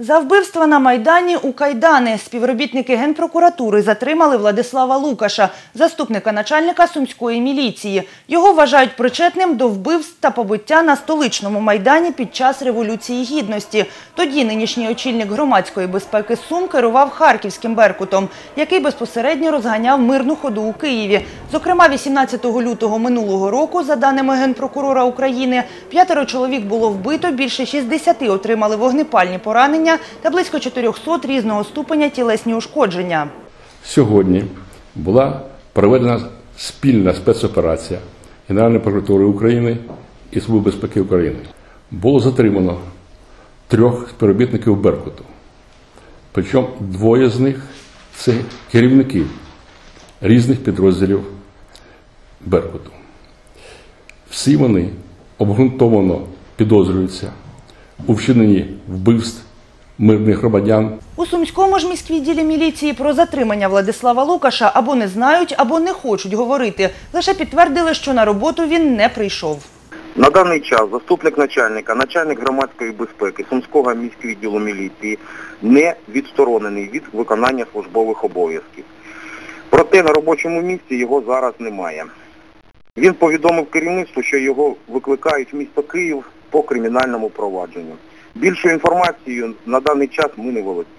За вбивства на Майдані у Кайдани співробітники Генпрокуратури затримали Владислава Лукаша, заступника начальника Сумської міліції. Його вважають причетним до вбивств та побиття на столичному Майдані під час Революції Гідності. Тоді нинішній очільник громадської безпеки Сум керував Харківським Беркутом, який безпосередньо розганяв мирну ходу у Києві. Зокрема, 18 лютого минулого року, за даними Генпрокурора України, п'ятеро чоловік було вбито, більше 60 отримали вогнепальні поранення та близько 400 різного ступеня тілесні ушкодження. Сьогодні була проведена спільна спецоперація Генеральної прокуратури України і Служби безпеки України. Було затримано трьох співробітників Беркуту. Причому двоє з них це керівники різних підрозділів Беркуту. Всі вони обґрунтовано підозрюються у вчиненні вбивств мирних громадян У Сумському ж міськвідділі міліції про затримання Владислава Лукаша або не знають, або не хочуть говорити. Лише підтвердили, що на роботу він не прийшов. На даний час заступник начальника, начальник громадської безпеки Сумського міськвідділу міліції не відсторонений від виконання службових обов'язків. Проте на робочому місці його зараз немає. Він повідомив керівництву, що його викликають в місто Київ по кримінальному провадженню. Більшу інформацію на даний час ми не володіємо.